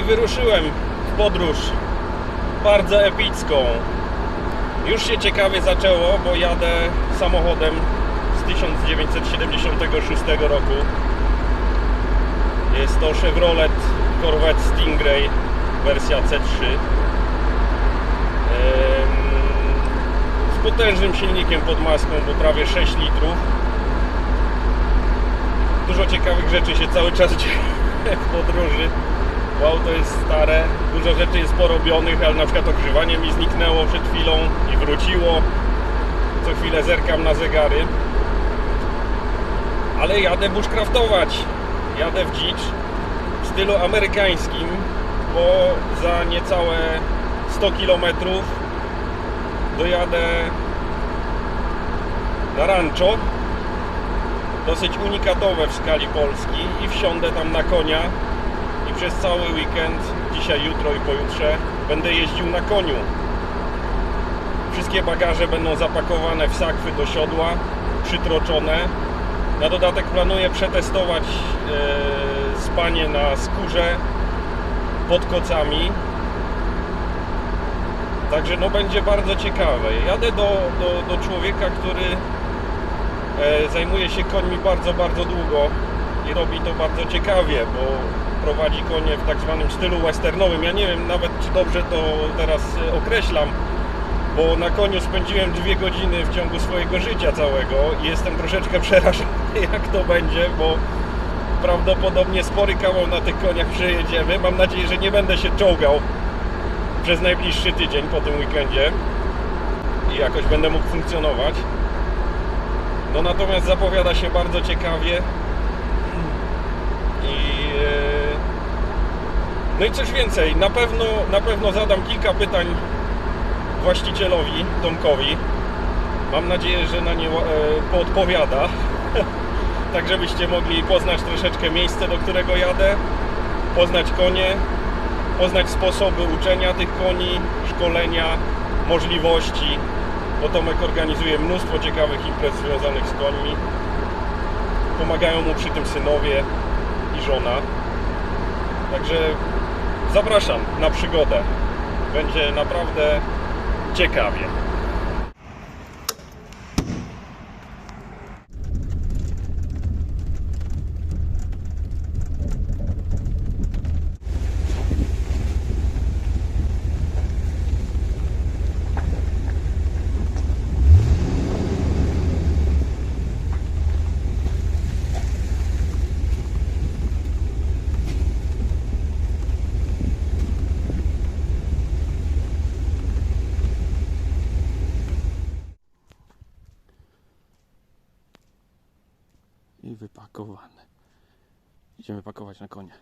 i wyruszyłem w podróż bardzo epicką. Już się ciekawie zaczęło, bo jadę samochodem z 1976 roku. Jest to Chevrolet Corvette Stingray wersja C3. Em, Z potężnym silnikiem pod maską, bo prawie 6 litrów. Dużo ciekawych rzeczy się cały czas dzieje w podróży. Bo auto jest stare, dużo rzeczy jest porobionych, ale na przykład ogrzewanie mi zniknęło przed chwilą i wróciło. Co chwilę zerkam na zegary. Ale jadę bushcraftować. Jadę w dzicz w stylu amerykańskim, bo za niecałe 100 km dojadę na rancho dosyć unikatowe w skali Polski i wsiądę tam na konia przez cały weekend, dzisiaj, jutro i pojutrze będę jeździł na koniu. Wszystkie bagaże będą zapakowane w sakwy do siodła, przytroczone. Na dodatek planuję przetestować e, spanie na skórze pod kocami. Także no będzie bardzo ciekawe. Jadę do, do, do człowieka, który e, zajmuje się końmi bardzo, bardzo długo i robi to bardzo ciekawie, bo prowadzi konie w tak zwanym stylu westernowym. Ja nie wiem nawet, czy dobrze to teraz e, określam, bo na koniu spędziłem dwie godziny w ciągu swojego życia całego i jestem troszeczkę przerażony, jak to będzie, bo prawdopodobnie spory kawał na tych koniach przejedziemy. Mam nadzieję, że nie będę się czołgał przez najbliższy tydzień po tym weekendzie i jakoś będę mógł funkcjonować. No natomiast zapowiada się bardzo ciekawie i e, no i coś więcej, na pewno, na pewno zadam kilka pytań właścicielowi Tomkowi. Mam nadzieję, że na nie e, poodpowiada. tak żebyście mogli poznać troszeczkę miejsce, do którego jadę, poznać konie, poznać sposoby uczenia tych koni, szkolenia, możliwości, bo Tomek organizuje mnóstwo ciekawych imprez związanych z końmi. Pomagają mu przy tym synowie i żona. Także zapraszam na przygodę. Będzie naprawdę ciekawie. I wypakowane. Pakować na konie.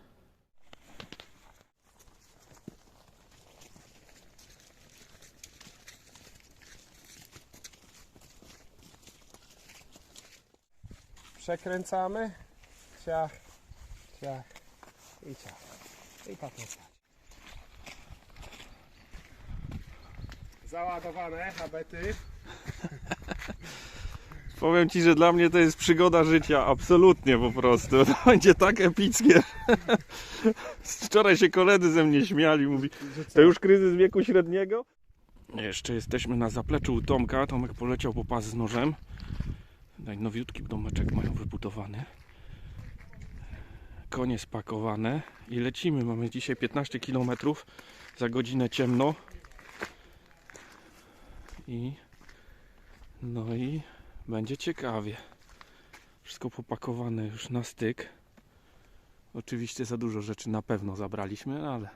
Przekręcamy. Ciach, ciach i ciach. I tak jest. Załadowane habety. Powiem Ci, że dla mnie to jest przygoda życia, absolutnie po prostu. To będzie tak epickie. Wczoraj się koledzy ze mnie śmiali, mówi, to już kryzys wieku średniego? Jeszcze jesteśmy na zapleczu u Tomka. Tomek poleciał po pas z nożem. Tutaj nowiutki domeczek mają wybudowany. Konie spakowane i lecimy. Mamy dzisiaj 15 km. Za godzinę ciemno. I no i będzie ciekawie. Wszystko popakowane już na styk. Oczywiście za dużo rzeczy na pewno zabraliśmy, ale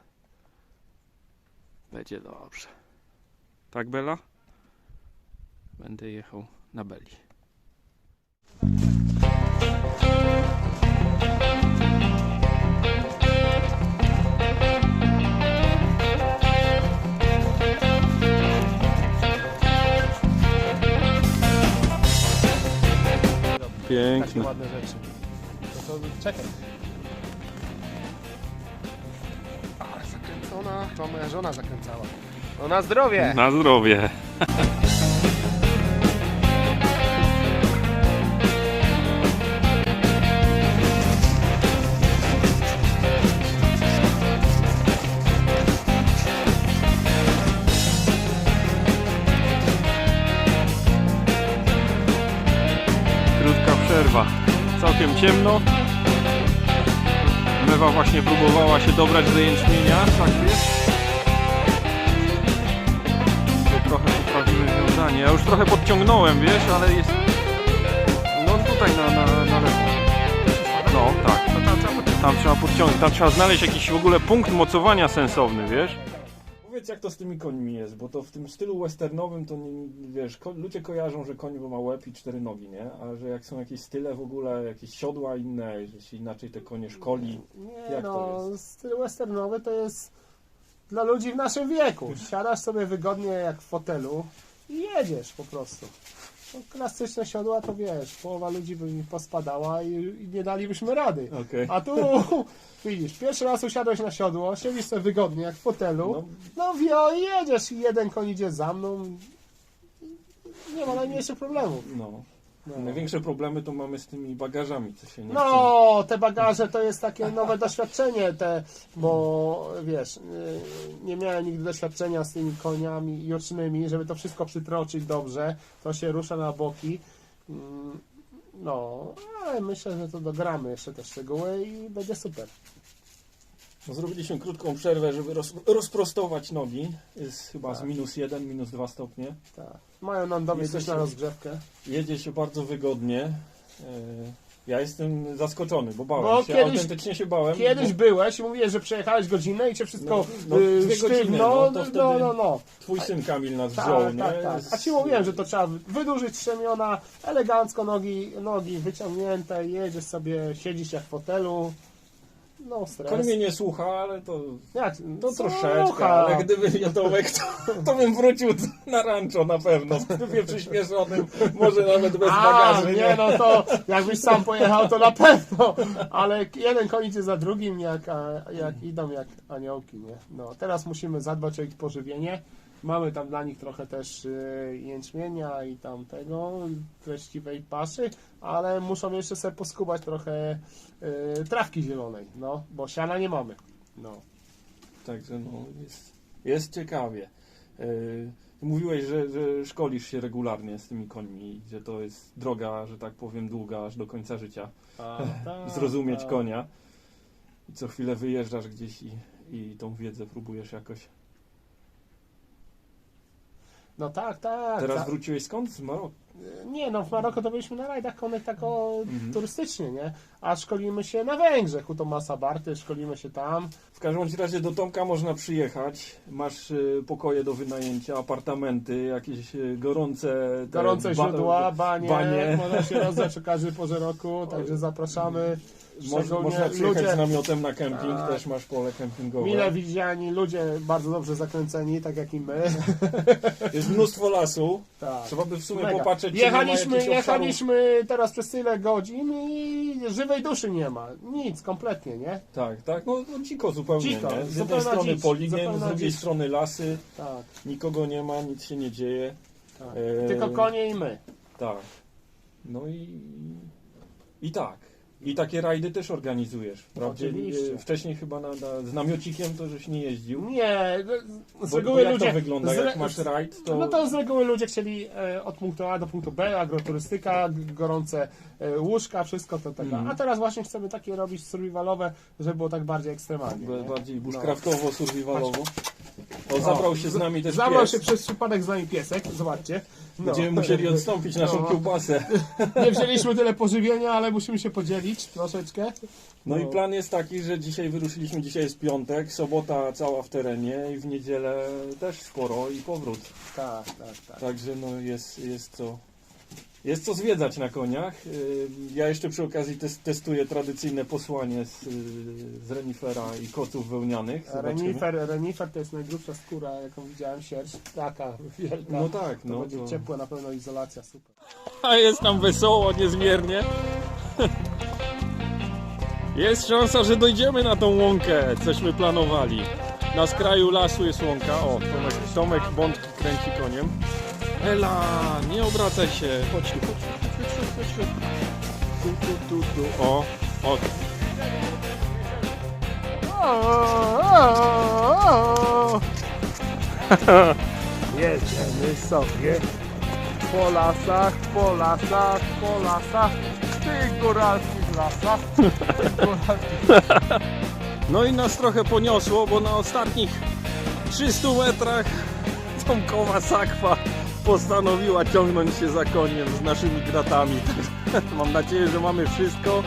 będzie dobrze. Tak, Bela? Będę jechał na Beli. Takie Piękne. ładne rzeczy. No to czekaj. Ale zakręcona. To moja żona zakręcała. No na zdrowie! Na zdrowie. Całkiem ciemno. Mewa właśnie próbowała się dobrać do jęczmienia, tak wiesz? Tu trochę poprawimy wiązanie. Ja już trochę podciągnąłem, wiesz, ale jest... No tutaj na, na, na lewo. No, tak. Tam trzeba podciągnąć, tam trzeba znaleźć jakiś w ogóle punkt mocowania sensowny, wiesz? Powiedz jak to z tymi końmi jest, bo to w tym stylu westernowym to nie, wiesz, ko- ludzie kojarzą, że koń ma łeb i cztery nogi, nie? A że jak są jakieś style w ogóle, jakieś siodła inne, że się inaczej te konie szkoli. Nie Jak to no, styl westernowy to jest dla ludzi w naszym wieku. Siadasz sobie wygodnie jak w fotelu i jedziesz po prostu. No, klasyczne siodła to wiesz, połowa ludzi by mi pospadała i, i nie dalibyśmy rady. Okej. A tu widzisz, pierwszy raz usiadłeś na siodło, siedzisz sobie wygodnie jak w fotelu, No, no wio i jedziesz i jeden koń idzie za mną. Nie ma najmniejszych problemów. no. No. Największe problemy to mamy z tymi bagażami, co się nie chce. No, te bagaże to jest takie nowe doświadczenie, te, bo wiesz, yy, nie miałem nigdy doświadczenia z tymi koniami jucznymi, żeby to wszystko przytroczyć dobrze, to się rusza na boki. Mm, No, ale myślę, że to dogramy jeszcze te szczegóły i będzie super. No, zrobiliśmy krótką przerwę, żeby roz, rozprostować nogi. Jest chyba z Tak. minus jeden, minus dwa stopnie. Tak. Mają nam do mnie coś na rozgrzewkę. Jedzie się bardzo wygodnie. E, Ja jestem zaskoczony, bo bałem Bo się, kiedyś- autentycznie się bałem. Kiedyś bo byłeś i mówiłeś, że przejechałeś godzinę i cię wszystko No, no, yy, godziny, sztywno, no, no, no, no, no. Twój syn Kamil nas wziął, Tak, nie? tak, tak. A ci Z- mówiłem, że to trzeba wy- wydłużyć strzemiona, elegancko nogi, nogi wyciągnięte, jedziesz sobie, siedzisz jak w fotelu. No stres. Koń mnie nie słucha, ale to, Jak, to słucha. troszeczkę, ale gdyby nie Tomek, to, to bym wrócił na rancho na pewno, w trybie przyspieszonym, może nawet bez A, bagaży. nie no to jakbyś sam pojechał to na pewno, ale jeden idzie za drugim jak, a- jak idą jak aniołki, nie? No teraz musimy zadbać o ich pożywienie. Mamy tam dla nich trochę też y, jęczmienia i tam tego, treściwej paszy, ale muszą jeszcze sobie poskubać trochę y, trawki zielonej, no, bo siana nie mamy. No. Także no, jest, jest ciekawie. Ty Mówiłeś, że, że szkolisz się regularnie z tymi końmi, że to jest droga, że tak powiem, długa aż do końca życia. Tak, Zrozumieć tak. konia. I co chwilę wyjeżdżasz gdzieś i, i tą wiedzę próbujesz jakoś. No tak, tak. Teraz za- wróciłeś skąd? Z Maroku? Nie, no w Maroko to byliśmy na rajdach konnych tak o, Mhm. turystycznie, nie? A szkolimy się na Węgrzech, u Tomasa Barty, szkolimy się tam. W każdym razie do Tomka można przyjechać. Masz y, pokoje do wynajęcia, apartamenty, jakieś y, gorące, te Gorące ba- źródła, banie, banie. można się rozdać o każdej porze roku, także zapraszamy. Mo- Szczególnie można przyjechać ludzie, z namiotem na kemping, też masz pole kempingowe. mile widziani, ludzie bardzo dobrze zakręceni, tak jak i my. Jest mnóstwo lasu. Tak. Trzeba by w sumie Mega. popatrzeć, czy Jechaliśmy, jechaliśmy teraz przez tyle godzin i żywej duszy nie ma. Nic, kompletnie, nie? Tak, tak, no, no dziko zupełnie, Dziko, nie? Z jednej strony poligiem, z drugiej dzicz. strony lasy, Tak, nikogo nie ma, nic się nie dzieje. tak. Eee, Tylko konie i my. Tak. No i, i tak. I takie rajdy też organizujesz, wprawdzie Oczywiście. e, wcześniej chyba na, na, z namiocikiem to żeś nie jeździł. Nie, z Bo, reguły bo jak ludzie... to wygląda, z jak masz rajd, to... No to z reguły ludzie chcieli e, od punktu A do punktu B, agroturystyka, g- gorące e, łóżka, wszystko to tego. Mhm. A teraz właśnie chcemy takie robić survivalowe, żeby było tak bardziej ekstremalnie. nie? bardziej bushcraftowo, survivalowo. O, zabrał się z nami też Zabrał pies. się przez przypadek z nami piesek, zobaczcie. No. Będziemy musieli odstąpić naszą No. kiełbasę. Nie wzięliśmy tyle pożywienia, ale musimy się podzielić troszeczkę. No i No. plan jest taki, że dzisiaj wyruszyliśmy, dzisiaj jest piątek, sobota cała w terenie i w niedzielę też sporo i powrót. Tak, tak, tak. Także no jest, jest co jest co zwiedzać na koniach. Ja jeszcze przy okazji tes- testuję tradycyjne posłanie z, z renifera i kotów wełnianych. Zobaczymy. Renifer, renifer to jest najgrubsza skóra, jaką widziałem, sierść taka wielka. No tak, To no będzie to... ciepła na pewno izolacja, super. A jest tam wesoło, niezmiernie. Jest szansa, że dojdziemy na tą łąkę, cośmy planowali. Na skraju lasu jest łąka. O, Tomek, Tomek Bądki kręci koniem. Ela, nie obracaj się. Chodź tu, chodź tu, chodź tu, chodź tu. Tu, tu, tu. O, o. Jedziemy sobie po lasach, po lasach, po lasach. tych góralskich lasach. Góralskich. No i nas trochę poniosło, bo na ostatnich 300 metrach Tomkowa sakwa postanowiła ciągnąć się za koniem z naszymi gratami. Mam nadzieję, że mamy wszystko.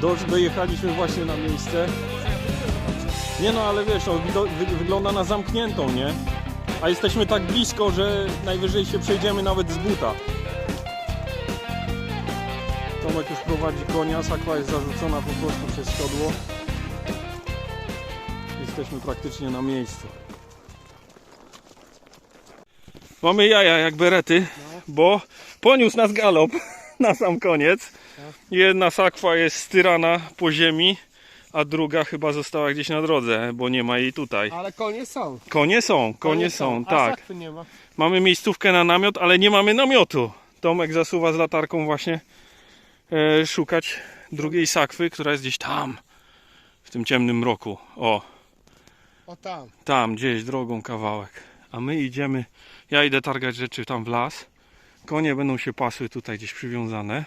Do, dojechaliśmy właśnie na miejsce. Nie no, ale wiesz, no, wygląda na zamkniętą, nie? A jesteśmy tak blisko, że najwyżej się przejdziemy nawet z buta. Tomek już prowadzi konia, sakwa jest zarzucona po prostu przez siodło. Jesteśmy praktycznie na miejscu. Mamy jaja jak berety, bo poniósł nas galop na sam koniec. Jedna sakwa jest styrana po ziemi, a druga chyba została gdzieś na drodze, bo nie ma jej tutaj. Ale konie są. Konie są, konie są, A tak. sakwy nie ma. Mamy miejscówkę na namiot, ale nie mamy namiotu. Tomek zasuwa z latarką właśnie e, szukać drugiej sakwy, która jest gdzieś tam, w tym ciemnym mroku. O, O tam. tam, gdzieś drogą kawałek. A my idziemy, ja idę targać rzeczy tam w las. Konie będą się pasły tutaj gdzieś przywiązane.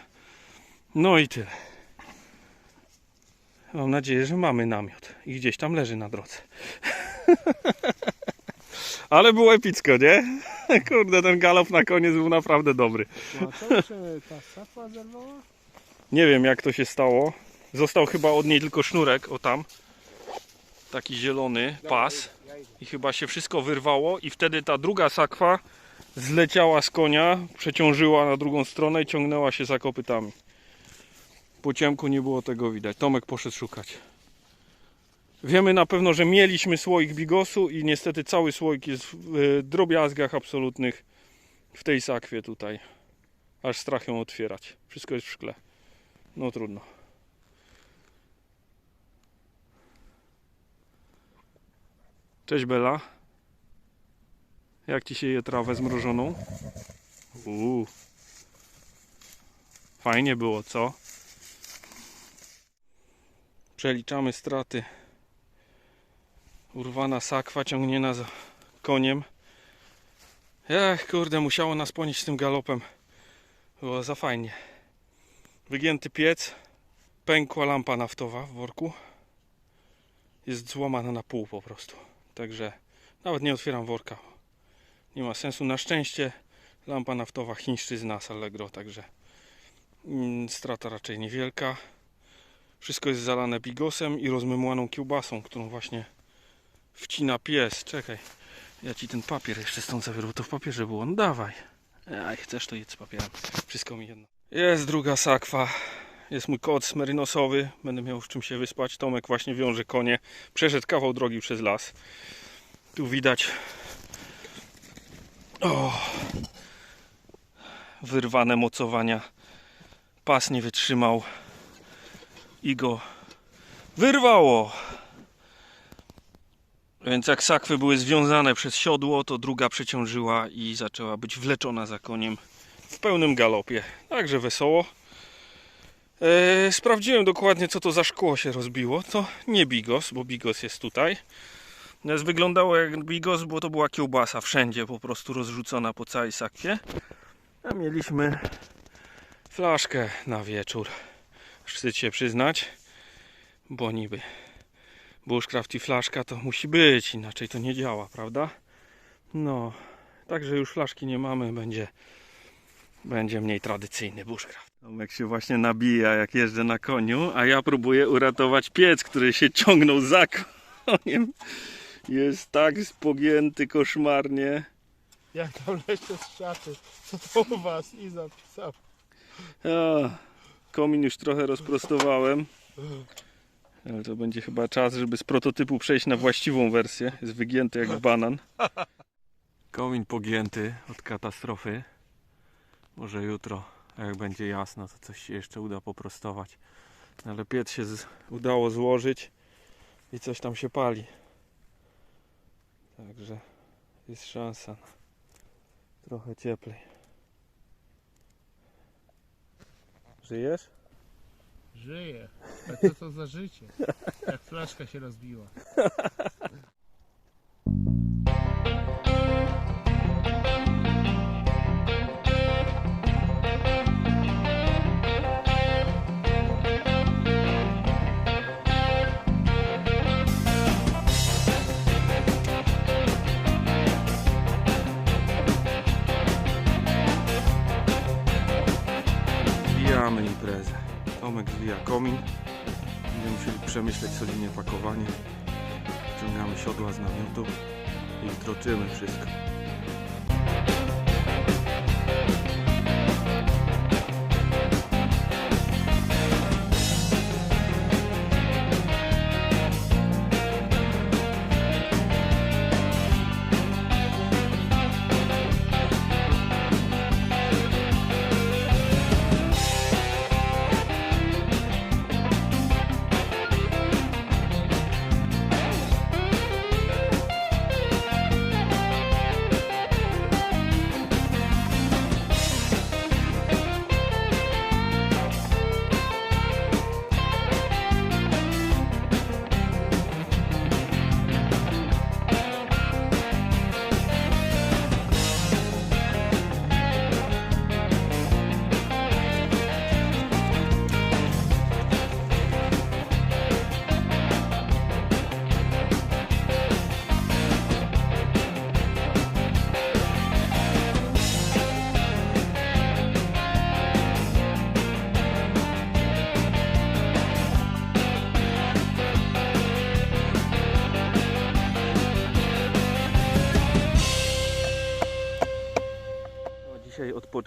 No i tyle. Mam nadzieję, że mamy namiot i gdzieś tam leży na drodze. Ale było epicko, nie? Kurde, ten galop na koniec był naprawdę dobry. Nie wiem jak to się stało. Został chyba od niej tylko sznurek, o tam. Taki zielony pas. I chyba się wszystko wyrwało i wtedy ta druga sakwa zleciała z konia, przeciążyła na drugą stronę i ciągnęła się za kopytami. Po ciemku nie było tego widać. Tomek poszedł szukać. Wiemy na pewno, że mieliśmy słoik bigosu i niestety cały słoik jest w drobiazgach absolutnych w tej sakwie tutaj. Aż strach ją otwierać. Wszystko jest w szkle. No trudno. Cześć Bela. Jak ci się je trawę zmrożoną? Uuu. Fajnie było, co? Przeliczamy straty. Urwana sakwa ciągnięta za koniem. Ech, kurde, musiało nas ponieść tym galopem. Było za fajnie. Wygięty piec. Pękła lampa naftowa w worku. Jest złamana na pół po prostu. Także nawet nie otwieram worka. Nie ma sensu. Na szczęście lampa naftowa chińszczyzna z Allegro, także mm, strata raczej niewielka. Wszystko jest zalane bigosem i rozmemłaną kiełbasą, którą właśnie wcina pies. Czekaj, ja ci ten papier jeszcze stąd zabiorę, bo to w papierze było. No dawaj. Jak chcesz, to jedz z papierem. Wszystko mi jedno. Jest druga sakwa. Jest mój koc merynosowy. Będę miał w czym się wyspać. Tomek właśnie wiąże konie. Przeszedł kawał drogi przez las. Tu widać o, wyrwane mocowania. Pas nie wytrzymał i go wyrwało. Więc jak sakwy były związane przez siodło, to druga przeciążyła i zaczęła być wleczona za koniem w pełnym galopie. Także wesoło. E, sprawdziłem dokładnie, co to za szkło się rozbiło. To nie bigos, bo bigos jest tutaj. Natomiast wyglądało jak bigos, bo to była kiełbasa wszędzie, po prostu rozrzucona po całej sakwie. A mieliśmy flaszkę na wieczór. Wstyd się przyznać, bo niby bushcraft i flaszka to musi być, inaczej to nie działa, prawda? No, także już flaszki nie mamy, będzie będzie mniej tradycyjny bushcraft. Tomek się właśnie nabija jak jeżdżę na koniu, a ja próbuję uratować piec, który się ciągnął za koniem. Jest tak pogięty koszmarnie. Jak tam leście z szaty. Co to u was? I zapisał. Komin już trochę rozprostowałem. Ale to będzie chyba czas, żeby z prototypu przejść na właściwą wersję. Jest wygięty jak banan. Komin pogięty od katastrofy. Może jutro, jak będzie jasno, to coś się jeszcze uda poprostować. Ale piec się z, udało złożyć i coś tam się pali. Także jest szansa na trochę cieplej. Żyjesz? Żyje. A co to za życie? Jak flaszka się rozbiła. Tomek zwija komin. Będziemy musieli przemyśleć solidnie pakowanie. Wciągamy siodła z namiotu i troczymy wszystko.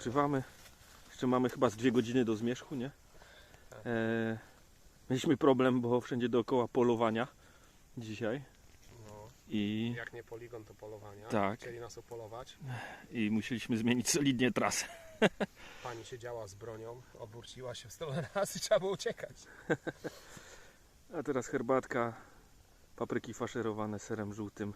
Odpoczywamy. Jeszcze mamy chyba z dwie godziny do zmierzchu, nie? E, mieliśmy problem, bo wszędzie dookoła polowania dzisiaj. No, I, jak nie poligon, to polowania. Tak. Chcieli nas opolować. I musieliśmy zmienić solidnie trasę. Pani siedziała z bronią, obróciła się w stronę nas i trzeba było uciekać. A teraz herbatka, papryki faszerowane serem żółtym.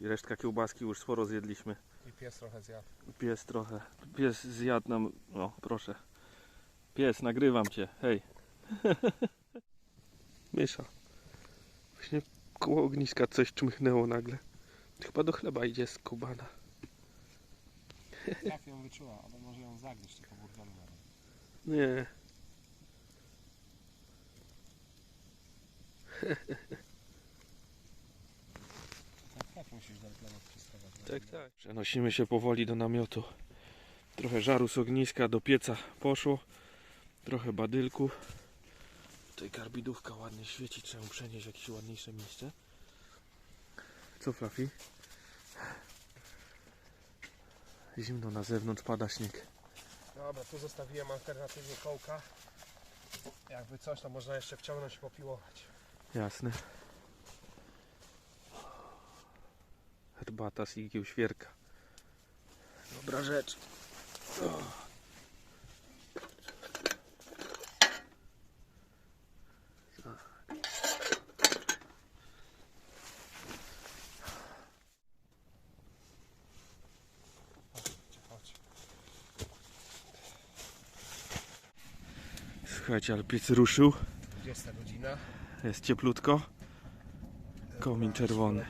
I resztka kiełbaski już sporo zjedliśmy. I pies trochę zjadł. Pies trochę. Pies zjadł nam. No, proszę. Pies, nagrywam cię. Hej. Mysza. Właśnie koło ogniska coś czmychnęło nagle. Chyba do chleba idzie z kubana. Jak ją wyczuła, ale może ją zagryźć tylko burdelu Nie. Tak, musisz. Tak, tak. Przenosimy się powoli do namiotu. Trochę żaru z ogniska do pieca poszło. Trochę badylków. Tutaj karbidówka ładnie świeci. Trzeba ją przenieść w jakieś ładniejsze miejsce. Co Fluffy? Zimno na zewnątrz, pada śnieg. Dobra, tu zostawiłem alternatywnie kołka. Jakby coś, to można jeszcze wciągnąć i popiłować. Jasne. Herbata z igieł świerka. Dobra rzecz. O. Słuchajcie, ale piec ruszył. 20 godzina. Jest cieplutko. Komin czerwony.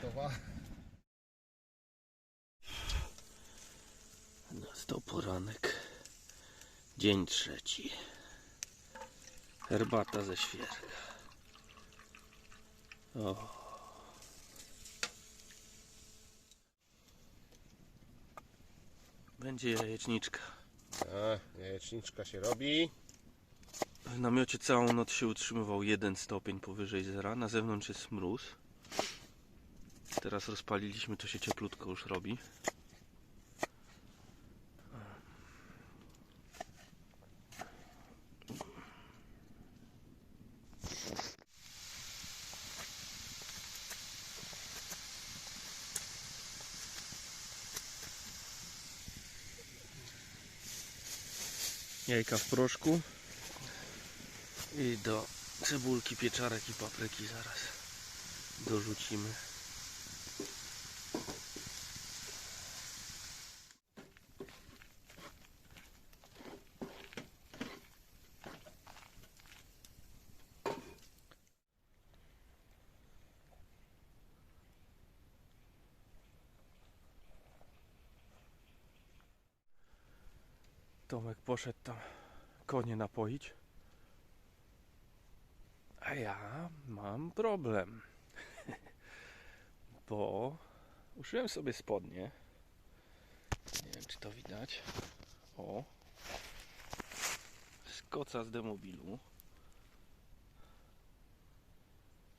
Nastał poranek. Dzień trzeci. Herbata ze świerka. O. Będzie jajeczniczka. A, jajeczniczka się robi. W namiocie całą noc się utrzymywał jeden stopień powyżej zera. Na zewnątrz jest mróz. Teraz rozpaliliśmy, to się cieplutko już robi. Jajka w proszku. I do cebulki, pieczarek i papryki zaraz dorzucimy. Tomek poszedł tam konie napoić. A ja mam problem. Bo uszyłem sobie spodnie. Nie wiem, czy to widać. O. Z koca z demobilu.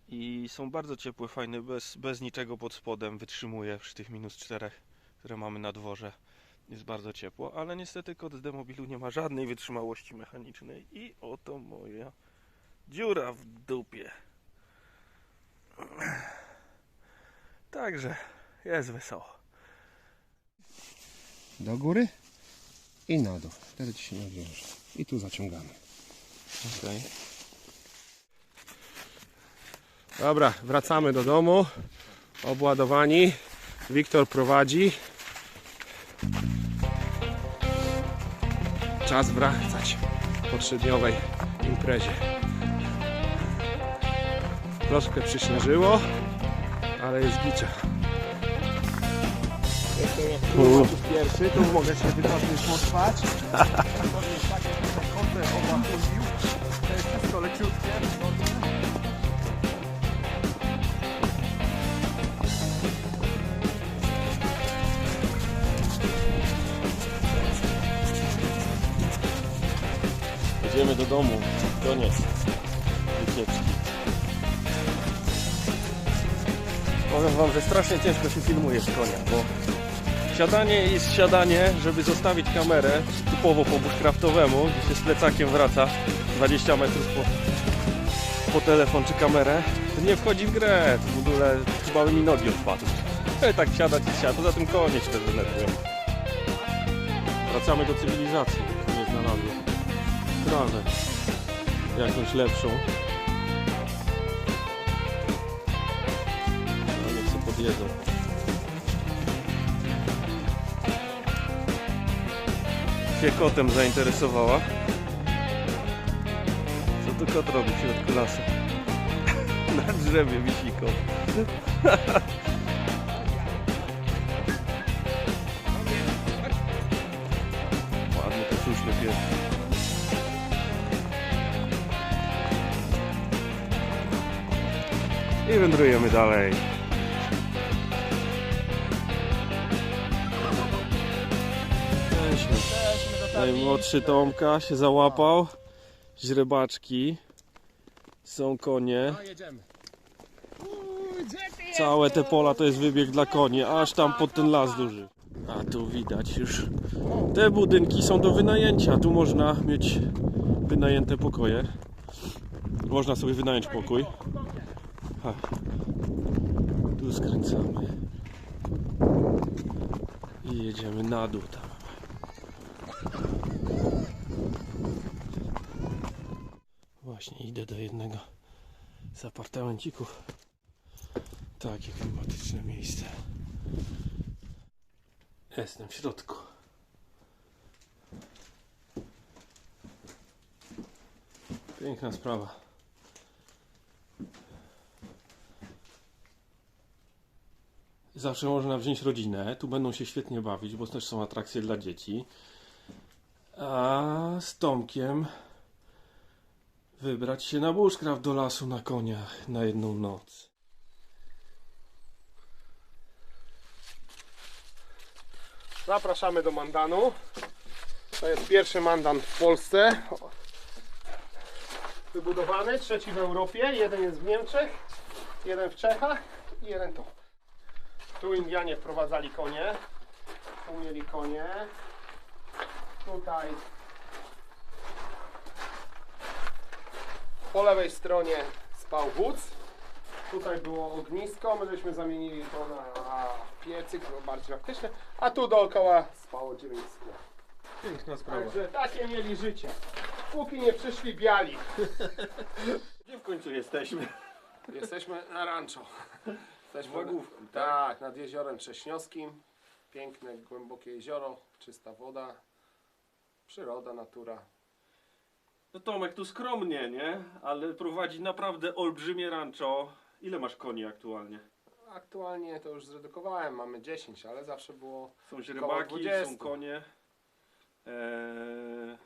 I są bardzo ciepłe, fajne, bez, bez niczego pod spodem, wytrzymuje przy tych minus 4, które mamy na dworze. Jest bardzo ciepło, ale niestety kot z demobilu nie ma żadnej wytrzymałości mechanicznej. I oto moja dziura w dupie. Także jest wesoło. Do góry i na dół. Wtedy ci się nie. I tu zaciągamy. Okay. Dobra, wracamy do domu. Obładowani. Wiktor prowadzi. Czas wracać po trzydniowej imprezie. Troszkę przyśnieżyło, ale jest gicia. Pierwszy, tu mogę się wygodnie pospać. Kątem oba chodził. To jest wszystko leciutkie, domu. Koniec wycieczki. Powiem wam, że strasznie ciężko się filmuje z konia, bo siadanie jest siadanie, żeby zostawić kamerę typowo po bushcraftowemu, gdzie się z plecakiem wraca 20 metrów po, po telefon czy kamerę, to nie wchodzi w grę. W ogóle chyba mi nogi odpadły. Ale tak siadać i siadać. Poza tym konie się też denerwują. Wracamy do cywilizacji. Nie znalazłem trawę jakąś lepszą. No niech się podjedzą. Się kotem zainteresowała. Co tu kot robi w środku lasu? Na drzewie wisi kot. wędrujemy dalej. Najmłodszy Tomka się załapał. Źrebaczki. Są konie. Całe te pola to jest wybieg dla koni, aż tam pod ten las duży. A tu widać już. Te budynki są do wynajęcia. Tu można mieć wynajęte pokoje. Można sobie wynająć pokój. Ha. Tu skręcamy. I jedziemy na dół tam. Właśnie idę do jednego z apartamencików. Takie klimatyczne miejsce. Jestem w środku. Piękna sprawa. Zawsze można wziąć rodzinę. Tu będą się świetnie bawić, bo też są atrakcje dla dzieci. A z Tomkiem wybrać się na bushcraft do lasu na koniach na jedną noc. Zapraszamy do Mandanu. To jest pierwszy Mandan w Polsce. Wybudowany, trzeci w Europie. Jeden jest w Niemczech, jeden w Czechach i jeden tu. Tu Indianie wprowadzali konie. Tu mieli konie. Tutaj po lewej stronie spał wódz. Tutaj było ognisko, my żeśmy zamienili to na piecyk, było bardziej praktyczne, a tu dookoła spało dziewięć. Piękna sprawa. Także takie mieli życie. Póki nie przyszli biali. Gdzie w końcu jesteśmy? Jesteśmy na rancho. Jesteśmy Wagówką, tak? nad jeziorem Trześniowskim. Piękne, głębokie jezioro, czysta woda, przyroda, natura. No Tomek tu skromnie, nie? Ale prowadzi naprawdę olbrzymie rancho. Ile masz koni aktualnie? Aktualnie to już zredukowałem, mamy 10, ale zawsze było Są źrebaki, 20. są konie. Eee,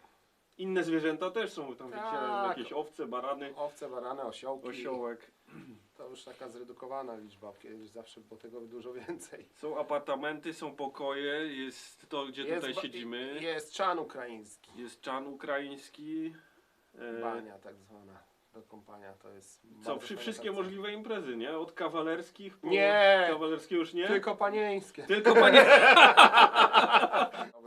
inne zwierzęta też są, tam Tak. jakieś owce, barany, owce, barany, osiołki. osiołek. To już taka zredukowana liczba, kiedyś zawsze było tego dużo więcej. Są apartamenty, są pokoje, jest to, gdzie tutaj ba- siedzimy. Jest czan ukraiński. Jest czan ukraiński, E, Bania tak zwana do kąpania to jest. Co, przy, wszystkie atrakcja. możliwe imprezy, nie? Od kawalerskich po... Nie! Kawalerskie już nie? Tylko panieńskie. Tylko panie...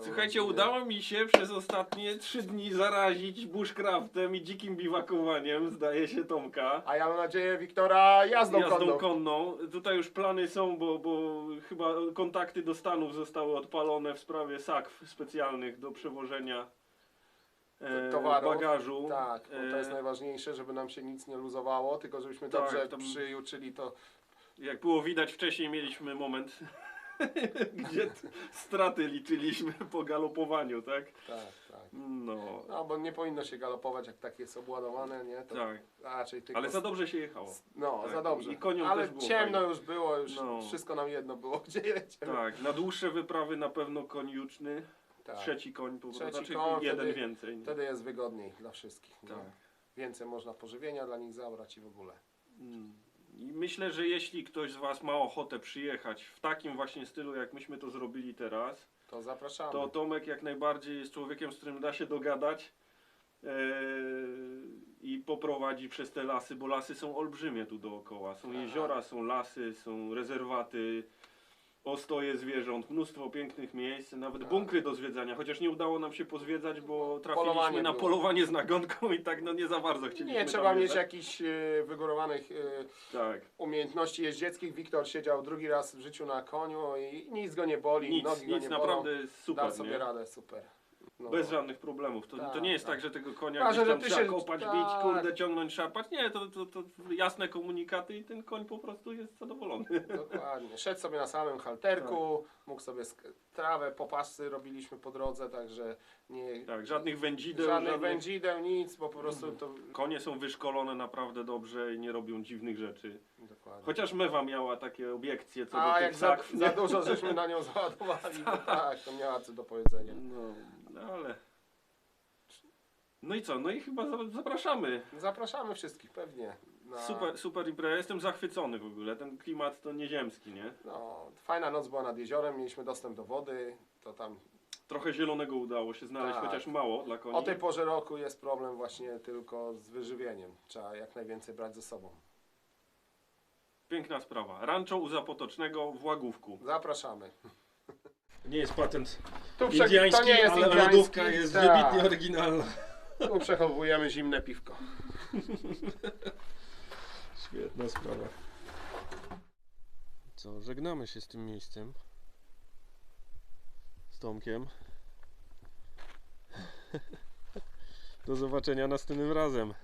Słuchajcie, udało mi się przez ostatnie trzy dni zarazić bushcraftem i dzikim biwakowaniem, zdaje się Tomka. A ja mam nadzieję Wiktora jazdą, Jazdą konną. konną. Tutaj już plany są, bo, bo chyba kontakty do Stanów zostały odpalone w sprawie sakw specjalnych do przewożenia e, Towarów. bagażu. Tak, bo to jest E, najważniejsze, żeby nam się nic nie luzowało, tylko żebyśmy Tak, dobrze tam- to. Jak było widać wcześniej mieliśmy moment, gdzie straty liczyliśmy po galopowaniu, tak? Tak, tak. No, No, bo nie powinno się galopować, jak tak jest obładowane, nie? To tak. raczej tylko... Ale za dobrze się jechało. No, tak. za dobrze. I koniom Ale ciemno fajnie. już było, już No. wszystko nam jedno było, gdzie jedziemy. Tak, na dłuższe wyprawy na pewno koń juczny, Tak. trzeci koń, po Trzeci znaczy koń, jeden wtedy- więcej. nie? Wtedy jest wygodniej dla wszystkich. Tak. Więcej można pożywienia dla nich zabrać i w ogóle. Mm. I myślę, że jeśli ktoś z Was ma ochotę przyjechać w takim właśnie stylu, jak myśmy to zrobili teraz, To zapraszamy. to Tomek jak najbardziej jest człowiekiem, z którym da się dogadać eee, i poprowadzi przez te lasy, bo lasy są olbrzymie tu dookoła. Są Tak. jeziora, są lasy, są rezerwaty, ostoje zwierząt, mnóstwo pięknych miejsc, nawet Tak. bunkry do zwiedzania, chociaż nie udało nam się pozwiedzać, bo trafiliśmy Polowanie na było. polowanie z nagonką i tak no nie za bardzo chcieliśmy Nie, trzeba mieć jakichś e, wygórowanych e, Tak. umiejętności jeździeckich. Wiktor siedział drugi raz w życiu na koniu i nic go nie boli, Nic, nogi go nic, nie naprawdę bolą. jest super, Dał sobie nie? radę, super. No. Bez żadnych problemów. To, to Tak, nie jest tak, tak. że tego konia Ważne, gdzieś tam trzeba się- kopać, tak. bić, kurde, ciągnąć, szarpać. Nie, to, to, to jasne komunikaty i ten koń po prostu jest zadowolony. Dokładnie. Szedł sobie na samym halterku, mógł sobie trawę, popasy robiliśmy po drodze, także nie... Tak, żadnych wędzideł, Żadnych żadnych... wędzideł, nic, po prostu to... Konie są wyszkolone naprawdę dobrze i nie robią dziwnych rzeczy. Dokładnie. Chociaż Mewa miała takie obiekcje co do A tych jak za, za dużo żeśmy na nią załadowali, to tak, to miała co do powiedzenia. No, no ale... No i co? No i chyba za- zapraszamy. Zapraszamy wszystkich, pewnie. Na, Super, super impreza. Jestem zachwycony w ogóle. Ten klimat to nieziemski, nie? No, fajna noc była nad jeziorem, mieliśmy dostęp do wody, to tam Trochę zielonego udało się znaleźć, Tak. chociaż mało dla koni. o tej porze roku jest problem właśnie tylko z wyżywieniem. Trzeba jak najwięcej brać ze sobą. Piękna sprawa. Rancho u Zapotocznego w Łagówku. Zapraszamy. Nie jest patent Tu prze- indiański, to nie jest ale indiański, lodówka jest tak. wybitnie oryginalna. Tu przechowujemy zimne piwko. Świetna sprawa. Co, żegnamy się z tym miejscem. Z Tomkiem. Do zobaczenia następnym razem.